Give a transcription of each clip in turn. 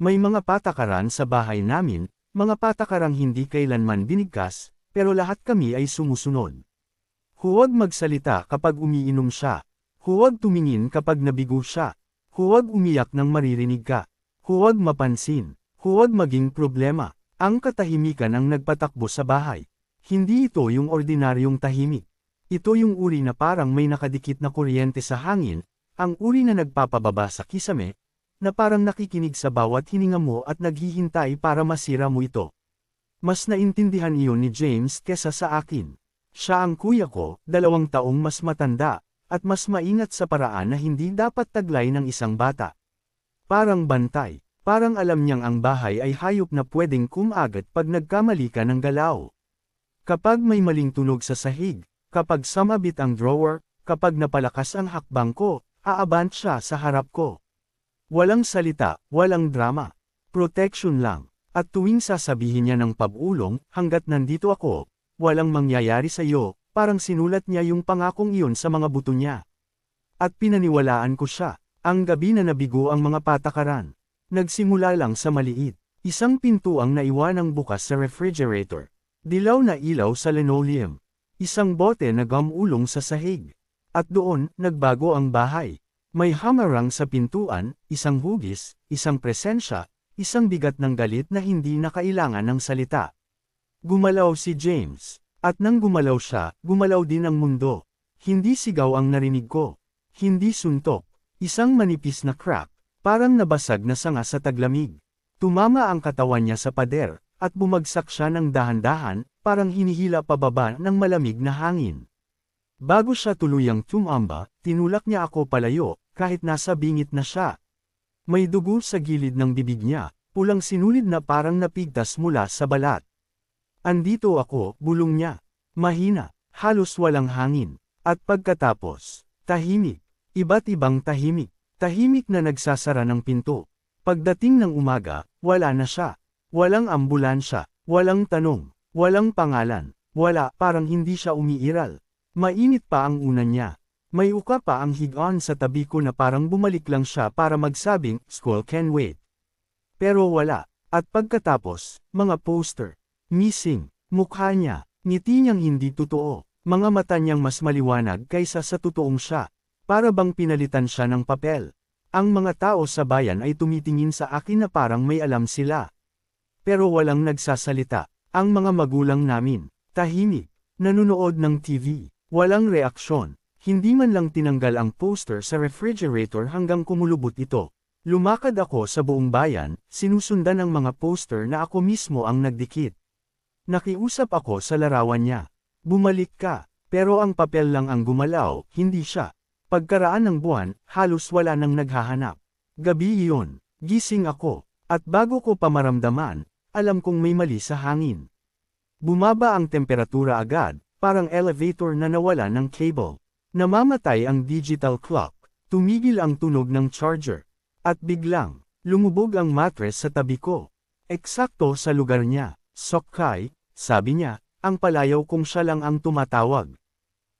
May mga patakaran sa bahay namin, mga patakarang hindi kailanman binigkas, pero lahat kami ay sumusunod. Huwag magsalita kapag umiinom siya. Huwag tumingin kapag nabigo siya. Huwag umiyak nang maririnig ka. Huwag mapansin. Huwag maging problema. Ang katahimikan ang nagpatakbo sa bahay. Hindi ito yung ordinaryong tahimik. Ito yung uri na parang may nakadikit na kuryente sa hangin, ang uri na nagpapababa sa kisame, na parang nakikinig sa bawat hininga mo at naghihintay para masira mo ito. Mas naintindihan iyon ni James kesa sa akin. Siya ang kuya ko, dalawang taong mas matanda, at mas maingat sa paraan na hindi dapat taglay ng isang bata. Parang bantay, parang alam niyang ang bahay ay hayop na pwedeng kumagat pag nagkamali ka ng galaw. Kapag may maling tunog sa sahig, kapag samabit ang drawer, kapag napalakas ang hakbang ko, aabant siya sa harap ko. Walang salita, walang drama. Protection lang. At tuwing sasabihin niya ng pabulong, hanggat nandito ako, walang mangyayari sa iyo, parang sinulat niya yung pangakong iyon sa mga buto niya. At pinaniwalaan ko siya, ang gabi na nabigo ang mga patakaran. Nagsimula lang sa maliit. Isang pinto ang naiwanang bukas sa refrigerator. Dilaw na ilaw sa linoleum. Isang bote na gamulong sa sahig. At doon, nagbago ang bahay. May hamarang sa pintuan, isang hugis, isang presensya, isang bigat ng galit na hindi na kailangan ng salita. Gumalaw si James. At nang gumalaw siya, gumalaw din ang mundo. Hindi sigaw ang narinig ko. Hindi suntok. Isang manipis na crack, parang nabasag na sanga sa taglamig. Tumama ang katawan niya sa pader, at bumagsak siya ng dahan-dahan, parang hinihila pababa ng malamig na hangin. Bago siya tuluyang tumamba, tinulak niya ako palayo, kahit nasa bingit na siya. May dugo sa gilid ng bibig niya, pulang sinulid na parang napigtas mula sa balat. Andito ako, bulong niya. Mahina, halos walang hangin. At pagkatapos, tahimik. Iba't ibang tahimik. Tahimik na nagsasara ng pinto. Pagdating ng umaga, wala na siya. Walang ambulansya, walang tanong, walang pangalan, wala, parang hindi siya umiiral. Mainit pa ang una niya. May uka pa ang higaan sa tabi ko na parang bumalik lang siya para magsabing, school can wait. Pero wala. At pagkatapos, mga poster. Missing. Mukha niya. Ngiti niyang hindi totoo. Mga mata niyang mas maliwanag kaysa sa totoong siya. Para bang pinalitan siya ng papel. Ang mga tao sa bayan ay tumitingin sa akin na parang may alam sila. Pero walang nagsasalita. Ang mga magulang namin, tahimik, nanonood ng TV. Walang reaksyon. Hindi man lang tinanggal ang poster sa refrigerator hanggang kumulubot ito. Lumakad ako sa buong bayan, sinusundan ng mga poster na ako mismo ang nagdikit. Nakiusap ako sa larawan niya. Bumalik ka, pero ang papel lang ang gumalaw, hindi siya. Pagkaraan ng buwan, halos wala nang naghahanap. Gabi iyon, gising ako, at bago ko pa maramdaman, alam kong may mali sa hangin. Bumaba ang temperatura agad, Parang elevator na nawala ng cable. Namamatay ang digital clock. Tumigil ang tunog ng charger. At biglang, lumubog ang mattress sa tabi ko. Eksakto sa lugar niya. Sokkay, sabi niya, ang palayaw kung siya lang ang tumatawag.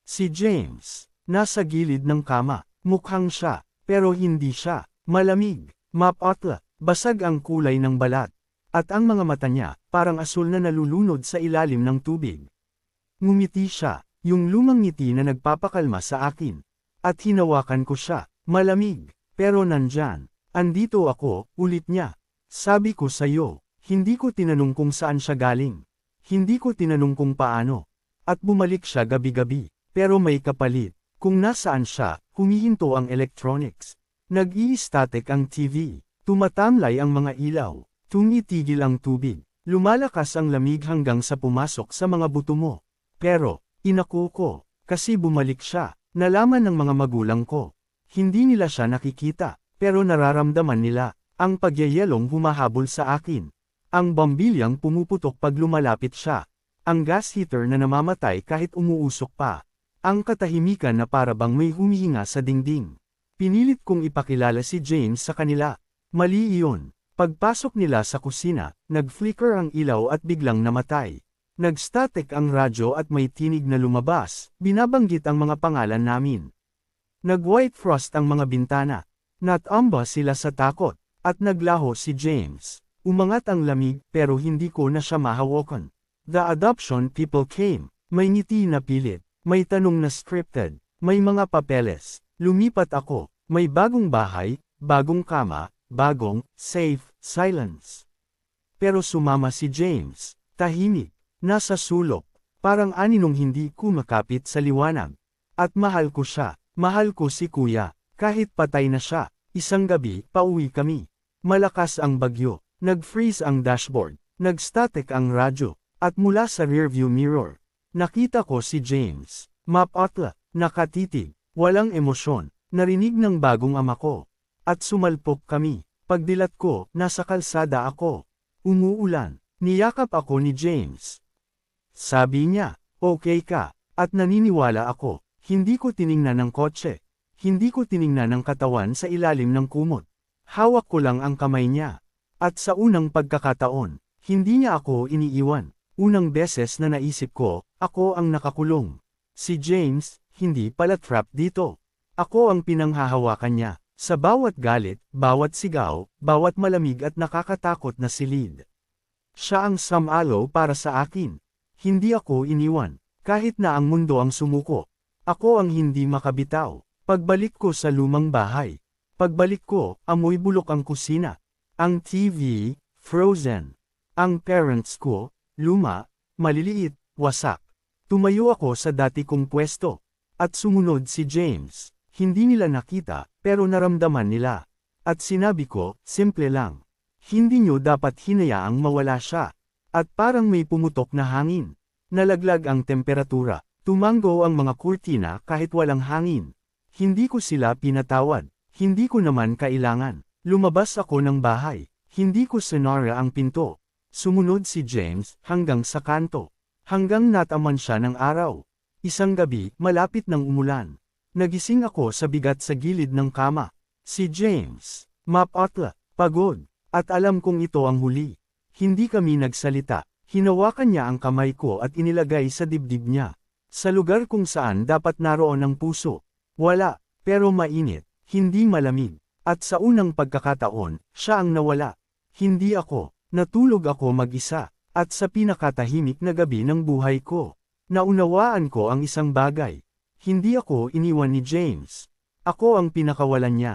Si James, nasa gilid ng kama, mukhang siya, pero hindi siya, malamig, mapotla, basag ang kulay ng balat. At ang mga mata niya, parang asul na nalulunod sa ilalim ng tubig. Ngumiti siya, yung lumang ngiti na nagpapakalma sa akin. At hinawakan ko siya, malamig, pero nandyan. Andito ako, ulit niya. Sabi ko sa'yo, hindi ko tinanong kung saan siya galing. Hindi ko tinanong kung paano. At bumalik siya gabi-gabi, pero may kapalit. Kung nasaan siya, humihinto ang electronics. Nag-i-static ang TV. Tumatamlay ang mga ilaw. Tumitigil ang tubig. Lumalakas ang lamig hanggang sa pumasok sa mga buto mo. Pero, inako ko, kasi bumalik siya, nalaman ng mga magulang ko. Hindi nila siya nakikita, pero nararamdaman nila, ang pagyayelong humahabol sa akin. Ang bambilyang pumuputok pag lumalapit siya. Ang gas heater na namamatay kahit umuusok pa. Ang katahimikan na para bang may humihinga sa dingding. Pinilit kong ipakilala si James sa kanila. Mali iyon. Pagpasok nila sa kusina, nag-flicker ang ilaw at biglang namatay. Nagstatic ang radyo at may tinig na lumabas, binabanggit ang mga pangalan namin. Nag-white frost ang mga bintana. Natamba sila sa takot. At naglaho si James. Umangat ang lamig pero hindi ko na siya mahawakan. The adoption people came. May ngiti na pilit. May tanong na scripted. May mga papeles. Lumipat ako. May bagong bahay, bagong kama, bagong, safe, silence. Pero sumama si James. Tahimik. Nasa sulok. Parang aninong hindi kumakapit sa liwanag. At mahal ko siya. Mahal ko si kuya. Kahit patay na siya. Isang gabi, pauwi kami. Malakas ang bagyo. Nag-freeze ang dashboard. Nag-static ang radyo. At mula sa rearview mirror, nakita ko si James. Mapatla, nakatitig, walang emosyon. Narinig ng bagong ama ko. At sumalpok kami. Pagdilat ko, nasa kalsada ako. Umuulan. Niyakap ako ni James. Sabi niya, okay ka. At naniniwala ako. Hindi ko tiningnan ng kotse. Hindi ko tiningnan ng katawan sa ilalim ng kumot. Hawak ko lang ang kamay niya. At sa unang pagkakataon, hindi niya ako iniiwan. Unang beses na naisip ko, ako ang nakakulong. Si James, hindi pala trap dito. Ako ang pinanghahawakan niya. Sa bawat galit, bawat sigaw, bawat malamig at nakakatakot na silid. Siya ang samalo para sa akin. Hindi ako iniwan. Kahit na ang mundo ang sumuko. Ako ang hindi makabitaw. Pagbalik ko sa lumang bahay. Pagbalik ko, amoy bulok ang kusina. Ang TV, frozen. Ang parents ko, luma, maliliit, wasak. Tumayo ako sa dati kong pwesto. At sumunod si James. Hindi nila nakita, pero naramdaman nila. At sinabi ko, simple lang. Hindi nyo dapat hinayaang mawala siya. At parang may pumutok na hangin. Nalaglag ang temperatura. Tumanggo ang mga kurtina kahit walang hangin. Hindi ko sila pinatawad. Hindi ko naman kailangan. Lumabas ako ng bahay. Hindi ko sinara ang pinto. Sumunod si James hanggang sa kanto. Hanggang nataman siya ng araw. Isang gabi, malapit ng umulan. Nagising ako sa bigat sa gilid ng kama. Si James, mapatla, pagod, at alam kong ito ang huli. Hindi kami nagsalita. Hinawakan niya ang kamay ko at inilagay sa dibdib niya. Sa lugar kung saan dapat naroon ang puso. Wala, pero mainit, hindi malamig. At sa unang pagkakataon, siya ang nawala. Hindi ako, natulog ako mag-isa, at sa pinakatahimik na gabi ng buhay ko. Naunawaan ko ang isang bagay. Hindi ako iniwan ni James. Ako ang pinakawalan niya.